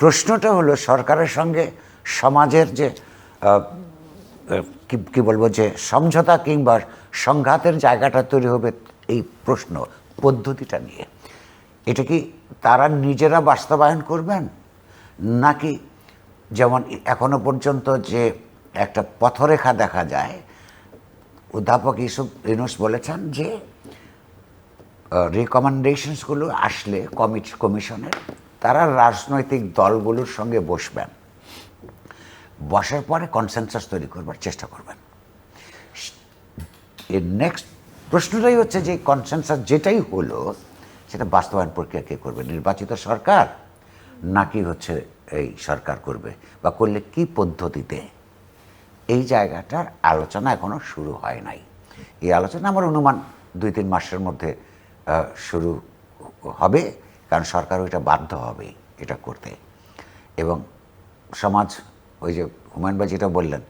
প্রশ্নটা হলো সরকারের সঙ্গে সমাজের যে কি বলব যে, সমঝোতা কিংবা সংঘাতের জায়গাটা তৈরি হবে এই প্রশ্ন পদ্ধতিটা নিয়ে। এটা কি তারা নিজেরা বাস্তবায়ন করবেন? নাকি যেমন এখনও পর্যন্ত যে একটা পথরেখা দেখা যায়, অধ্যাপক ইসুফ ইউনুস বলেছেন যে রিকমেন্ডেশনসগুলো আসলে কমিট কমিশনের তারা রাজনৈতিক দলগুলোর সঙ্গে বসবেন। বসার পরে কনসেনসাস তৈরি করবার চেষ্টা করবেন। এর নেক্সট প্রশ্নটাই হচ্ছে যে কনসেনসাস যেটাই হলো, সেটা বাস্তবায়ন প্রক্রিয়া কে করবে? নির্বাচিত সরকার? নাকি হচ্ছে এই সরকার করবে? বা করলে কি পদ্ধতিতে? এই জায়গাটার আলোচনা এখনও শুরু হয় নাই। এই আলোচনা আমার অনুমান দুই তিন মাসের মধ্যে শুরু হবে। কারণ সরকার ওইটা বাধ্য হবে এটা করতে। এবং সমাজ ওই যে হুমায়ুন ভাই যেটা বললেন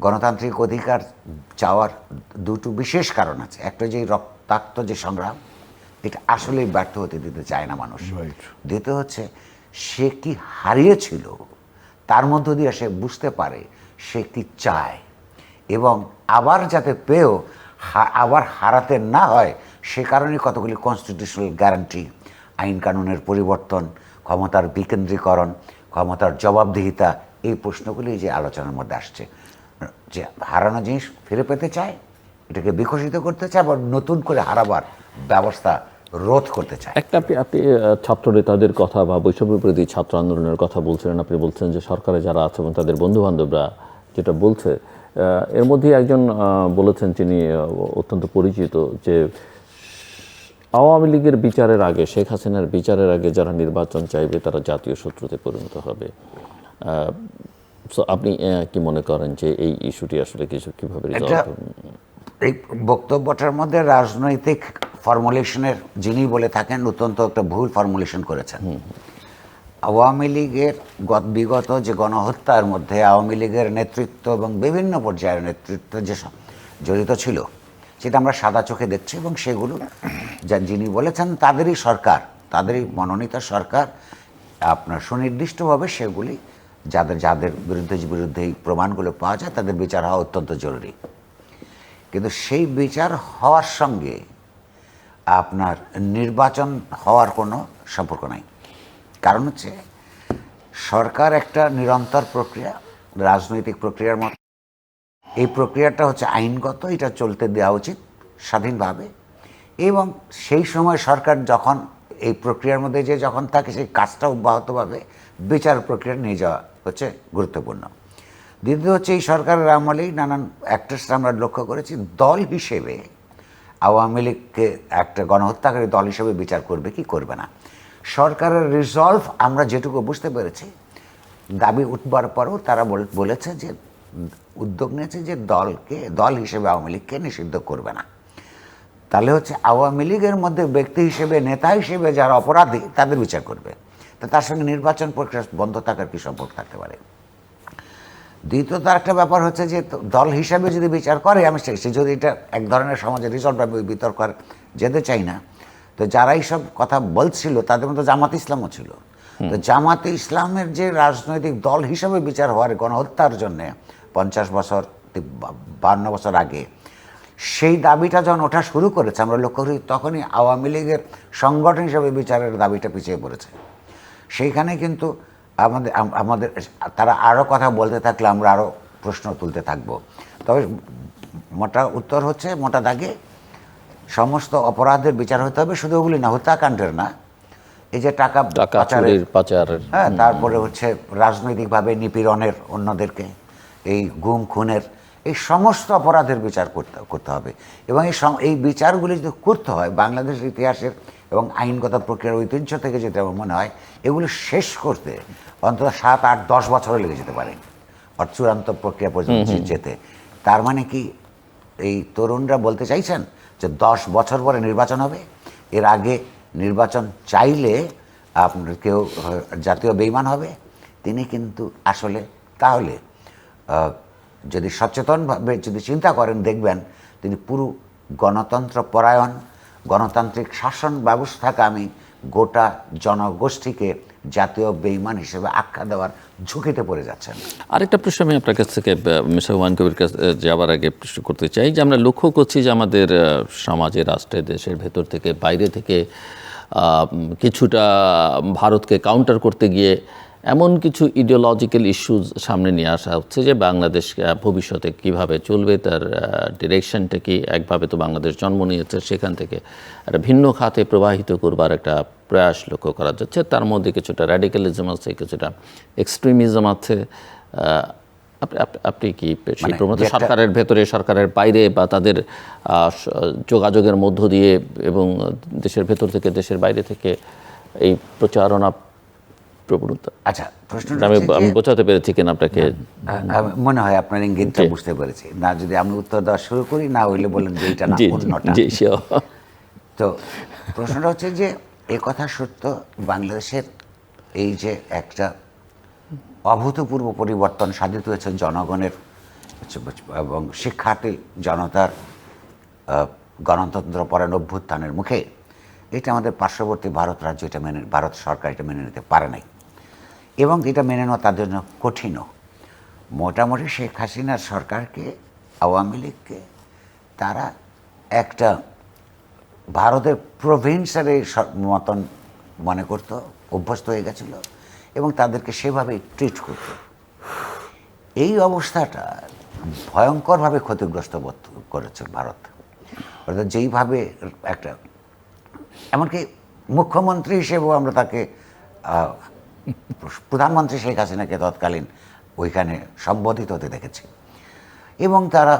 গণতান্ত্রিক অধিকার চাওয়ার দুটো বিশেষ কারণ আছে। একটা যে রক্তাক্ত যে সংগ্রাম এটা আসলেই ব্যর্থ হতে দিতে চায় না মানুষ. দ্বিতীয় হচ্ছে সে কি হারিয়েছিল তার মধ্য দিয়ে সে বুঝতে পারে সে কি চায়। এবং আবার যাতে পেয়েও আবার হারাতে না হয় সে কারণে কতগুলি কনস্টিটিউশনাল গ্যারান্টি আইন কানুনের পরিবর্তন, ক্ষমতার বিকেন্দ্রীকরণ, ক্ষমতার জবাবদিহিতা, এই প্রশ্নগুলি যে আলোচনার মধ্যে আসছে। যে হারানো জিনিস ফিরে পেতে চায়, এটাকে বিকশিত করতে চায়, আবার নতুন করে হারাবার ব্যবস্থা রোধ করতে চায়। একটা আপনি আপনি ছাত্র নেতাদের কথা বা বৈষম্য বিরোধী ছাত্র আন্দোলনের কথা বলছিলেন। আপনি বলছেন যে সরকারে যারা আছে এবং তাদের বন্ধু বান্ধবরা যেটা বলছে এর মধ্যে একজন বলেছেন তিনি অত্যন্ত পরিচিত যে আওয়ামী লীগের বিচারের আগে শেখ হাসিনার বিচারের আগে যারা নির্বাচন চাইবে তারা জাতীয় শত্রুতে পরিণত হবে। সো আপনি কি মনে করেন যে এই ইস্যুটি আসলে কিছু কীভাবে এই বক্তব্যটার মধ্যে রাজনৈতিক ফর্মুলেশনের যিনি বলে থাকেন অত্যন্ত একটা ভুল ফর্মুলেশন করেছেন। আওয়ামী লীগের গত বিগত যে গণহত্যার মধ্যে আওয়ামী লীগের নেতৃত্ব এবং বিভিন্ন পর্যায়ের নেতৃত্ব যে জড়িত ছিল সেটা আমরা সাদা চোখে দেখছি এবং সেগুলো যা যিনি বলেছেন তাদেরই সরকার, তাদেরই মনোনীত সরকার, আপনার সুনির্দিষ্টভাবে সেগুলি যাদের যাদের বিরুদ্ধে বিরুদ্ধে এই প্রমাণগুলো পাওয়া যায়, তাদের বিচার হওয়া অত্যন্ত জরুরি। কিন্তু সেই বিচার হওয়ার সঙ্গে আপনার নির্বাচন হওয়ার কোনো সম্পর্ক নাই। কারণ হচ্ছে সরকার একটা নিরন্তর প্রক্রিয়া, রাজনৈতিক প্রক্রিয়ার মতো এই প্রক্রিয়াটা হচ্ছে আইনগত, এটা চলতে দেওয়া উচিত স্বাধীনভাবে। এবং সেই সময় সরকার যখন এই প্রক্রিয়ার মধ্যে যে যখন থাকে, সেই কাজটা অব্যাহতভাবে বিচার প্রক্রিয়া নিয়ে যাওয়া হচ্ছে গুরুত্বপূর্ণ। দ্বিতীয় হচ্ছে এই সরকারের আমলেই নানান অ্যাক্টার্স আমরা লক্ষ্য করেছি, দল হিসেবে আওয়ামী লীগকে একটা গণহত্যাকারী দল হিসেবে বিচার করবে কি করবে না। সরকারের রিজলভ আমরা যেটুকু বুঝতে পেরেছি, দাবি উঠবার পরেও তারা বলেছে যে উদ্যোগ নিয়েছে যে দলকে দল হিসেবে আওয়ামী লীগকে নিষিদ্ধ করবে না। তাহলে হচ্ছে আওয়ামী লীগের মধ্যে ব্যক্তি হিসেবে নেতা হিসেবে যারা অপরাধী তাদের বিচার করবে। তা তার সঙ্গে নির্বাচন প্রক্রিয়া বন্ধ থাকার কি সম্পর্ক থাকতে পারে? দ্বিতীয়ত একটা ব্যাপার হচ্ছে যে দল হিসাবে যদি বিচার করে আমি সে সে যদি এটা এক ধরনের সমাজে রিজল্ট আমি ওই বিতর্ক আর যেতে চাই না তো যারা এইসব কথা বলছিল তাদের মধ্যে জামাত ইসলামও ছিল। তো জামাতে ইসলামের যে রাজনৈতিক দল হিসাবে বিচার হওয়ার গণহত্যার জন্যে পঞ্চাশ বছর বান্ন বছর আগে। সেই দাবিটা যখন ওঠা শুরু করেছে আমরা লক্ষ্য করি তখনই আওয়ামী লীগের সংগঠন হিসাবে বিচারের দাবিটা পিছিয়ে পড়েছে। সেইখানে কিন্তু আমাদের আমাদের তারা আরও কথা বলতে থাকলে আমরা আরও প্রশ্ন তুলতে থাকব। তবে মোটা উত্তর হচ্ছে মোটা দাগে সমস্ত অপরাধের বিচার হতে হবে শুধু ওগুলি না হত্যাকাণ্ডের না। এই যে টাকা পাচারের পাচারের। হ্যাঁ তারপরে হচ্ছে রাজনৈতিকভাবে নিপীড়নের অন্যদেরকে। এই গুম খুনের এই সমস্ত অপরাধের বিচার করতে করতে হবে। এবং এই সম- এই বিচারগুলি যদি করতে হয় বাংলাদেশের ইতিহাসের এবং আইনগত প্রক্রিয়ার ঐতিহ্য থেকে যেটা আমার মনে হয় এগুলো শেষ করতে অন্তত সাত আট দশ বছরও লেগে যেতে পারে। আর চূড়ান্ত প্রক্রিয়া পর্যন্ত যেতে। তার মানে কি এই তরুণরা বলতে চাইছেন যে দশ বছর পরে নির্বাচন হবে। এর আগে নির্বাচন চাইলে আপনার কেউ জাতীয় বেইমান হবে। তিনি কিন্তু আসলে তাহলে যদি সচেতনভাবে, যদি চিন্তা করেন, দেখবেন তিনি পুরো গণতন্ত্র পরায়ণ, গণতান্ত্রিক শাসন ব্যবস্থাকে আমি গোটা জনগোষ্ঠীকে জাতীয় বেইমান হিসেবে আখ্যা দেওয়ার ঝুঁকিতে পড়ে যাচ্ছেন। আরেকটা প্রশ্ন আমি আপনার কাছ থেকে মিস্টার হুমায়ুন কবির কাছ যাওয়ার আগে প্রশ্ন করতে চাই যে আমরা লক্ষ্য করছি যে আমাদের সমাজে, রাষ্ট্রে, দেশের ভেতর থেকে, বাইরে থেকে কিছুটা ভারতকে কাউন্টার করতে গিয়ে এমন কিছু ইডিওলজিক্যাল ইস্যুজ সামনে নিয়ে আসা হচ্ছে যে বাংলাদেশ ভবিষ্যতে কীভাবে চলবে তার ডিরেকশনটা কি? একভাবে তো বাংলাদেশ জন্ম নিয়েছে সেখান থেকে একটা ভিন্ন খাতে প্রবাহিত করবার একটা প্রয়াস লক্ষ্য করা যাচ্ছে। তার মধ্যে কিছুটা র্যাডিক্যালিজম আছে কিছুটা এক্সট্রিমিজম আছে। আপনি কি সেই মানে প্রবণতা সরকারের ভেতরে সরকারের বাইরে বা তাদের যোগাযোগের মধ্য দিয়ে এবং দেশের ভেতর থেকে দেশের বাইরে থেকে এই প্রচারণা প্রবণতা। আচ্ছা প্রশ্নটা আমি আমি বোঝাতে পেরেছি কিনা আপনাকে। মনে হয় আপনার ইঙ্গিতটা বুঝতে পেরেছি। না যদি আমি উত্তর দেওয়া শুরু করি না হইলে বলেন যে এটা না অন্যটা তো প্রশ্নটা হচ্ছে যে এ কথা সত্য বাংলাদেশের এই যে একটা অভূতপূর্ব পরিবর্তন সাধিত হয়েছে জনগণের এবং শিক্ষার্থী জনতার গণতন্ত্র পরায়ণ অভ্যুত্থানের মুখে এটা আমাদের পার্শ্ববর্তী ভারত রাজ্য এটা মেনে ভারত সরকার এটা মেনে নিতে পারে নাই। এবং এটা মেনে নেওয়া তাদের জন্য কঠিনও। মোটামুটি শেখ হাসিনার সরকারকে, আওয়ামী লীগকে, তারা একটা ভারতের প্রভিন্সের মতন মনে করতো, অভ্যস্ত হয়ে গেছিল এবং তাদেরকে সেভাবেই ট্রিট করত। এই অবস্থাটা ভয়ঙ্করভাবে ক্ষতিগ্রস্ত বোধ করেছে ভারত। অর্থাৎ যেইভাবে একটা, এমনকি মুখ্যমন্ত্রী হিসেবেও আমরা তাকে প্রধানমন্ত্রী শেখ হাসিনাকে তৎকালীন ওইখানে সম্বোধিত হতে দেখেছি। এবং তারা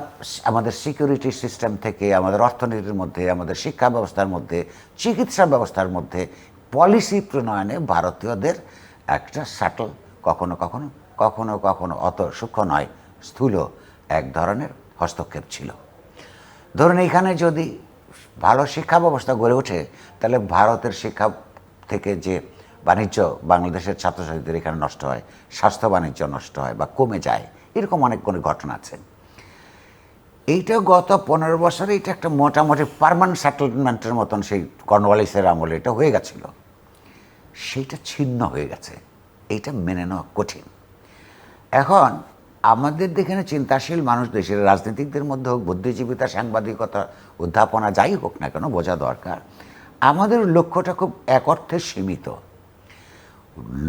আমাদের সিকিউরিটি সিস্টেম থেকে, আমাদের অর্থনীতির মধ্যে, আমাদের শিক্ষা ব্যবস্থার মধ্যে, চিকিৎসা ব্যবস্থার মধ্যে পলিসি প্রণয়নে ভারতীয়দের একটা সাটল কখনো কখনো কখনো কখনো অত সূক্ষ্ম নয়, স্থূল এক ধরনের হস্তক্ষেপ ছিল। ধরুন এখানে যদি ভালো শিক্ষা ব্যবস্থা গড়ে ওঠে, তাহলে ভারতের শিক্ষা থেকে যে বাণিজ্য বাংলাদেশের ছাত্রছাত্রীদের এখানে নষ্ট হয়, স্বাস্থ্য বাণিজ্য নষ্ট হয় বা কমে যায়, এরকম অনেক কোনো ঘটনা আছে। এইটা গত পনেরো বছরে এটা একটা মোটামুটি পারমানেন্ট সেটেলমেন্টের মতন সেই কর্নওয়ালিসের আমলে এটা হয়ে গেছিল। সেইটা ছিন্ন হয়ে গেছে। এইটা মেনে নেওয়া কঠিন। এখন আমাদের এখানে চিন্তাশীল মানুষ, দেশের রাজনীতিকদের মধ্যে হোক, বুদ্ধিজীবিতা, সাংবাদিকতা উদ্যাপনা যাই হোক না কেন, বোঝা দরকার। আমাদের লক্ষ্যটা খুব এক অর্থে সীমিত।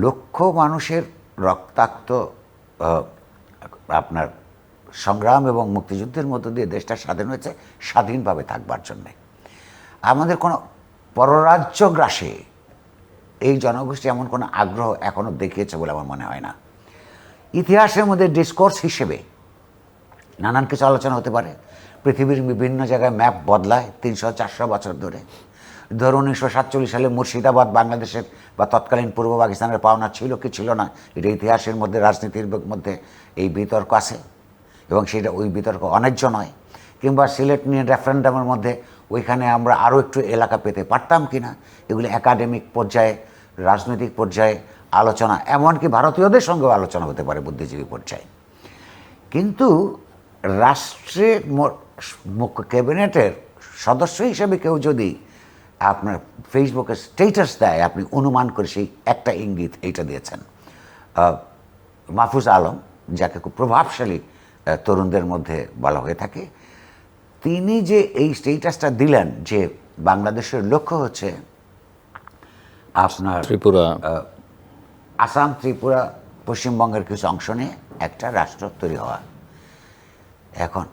লক্ষ্য মানুষের রক্তাক্ত আপনার সংগ্রাম এবং মুক্তিযুদ্ধের মধ্য দিয়ে দেশটা স্বাধীন হয়েছে, স্বাধীনভাবে থাকবার জন্যে। আমাদের কোনো পররাজ্য গ্রাসে এই জনগোষ্ঠী এমন কোনো আগ্রহ এখনও দেখিয়েছে বলে আমার মনে হয় না। ইতিহাসের মধ্যে ডিসকোর্স হিসেবে নানান কিছু আলোচনা হতে পারে। পৃথিবীর বিভিন্ন জায়গায় ম্যাপ বদলায় তিনশো চারশো বছর ধরে। ধরুন উনিশশো সাতচল্লিশ সালে মুর্শিদাবাদ বাংলাদেশের বা তৎকালীন পূর্ব পাকিস্তানের পাওনা ছিল কি ছিল না, এটা ইতিহাসের মধ্যে, রাজনীতির মধ্যে এই বিতর্ক আছে। এবং সেটা ওই বিতর্ক অন্যায্য নয়। কিংবা সিলেট নিয়ে রেফারেন্ডামের মধ্যে ওইখানে আমরা আরও একটু এলাকা পেতে পারতাম কি না, এগুলি একাডেমিক পর্যায়ে, রাজনৈতিক পর্যায়ে আলোচনা, এমনকি ভারতীয়দের সঙ্গেও আলোচনা হতে পারে বুদ্ধিজীবী পর্যায়ে। কিন্তু রাষ্ট্রের ক্যাবিনেটের সদস্য হিসেবে কেউ যদি আপনার ফেসবুকে স্টেটাস দেয় আপনি অনুমান করে সেই একটা ইঙ্গিত এইটা দিয়েছেন। মাহফুজ আলম যাকে খুব প্রভাবশালী তরুণদের মধ্যে বলা হয়ে থাকে তিনি যে এই স্টেটাসটা দিলেন যে বাংলাদেশের লক্ষ্য হচ্ছে আপনার ত্রিপুরা। আসাম ত্রিপুরা পশ্চিমবঙ্গের কিছু অংশ নিয়ে একটা রাষ্ট্র তৈরি হওয়া। এখন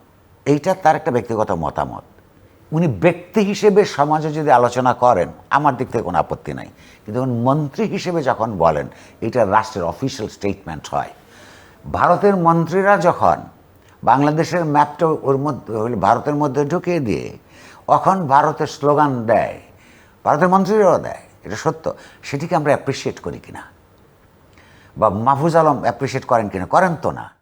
এইটা তার একটা ব্যক্তিগত মতামত। উনি ব্যক্তি হিসেবে সমাজে যদি আলোচনা করেন, আমার দিক থেকে কোনো আপত্তি নাই। কিন্তু মন্ত্রী হিসেবে যখন বলেন, এটা রাষ্ট্রের অফিসিয়াল স্টেটমেন্ট হয়। ভারতের মন্ত্রীরা যখন বাংলাদেশের ম্যাপটা ওর মধ্যে ভারতের মধ্যে ঢুকিয়ে দিয়ে তখন ভারতের স্লোগান দেয়, ভারতের মন্ত্রীরাও দেয়, এটা সত্য, সেটিকে আমরা অ্যাপ্রিসিয়েট করি কিনা? বা মাহফুজ আলম অ্যাপ্রিসিয়েট করেন কিনা? করেন তো না।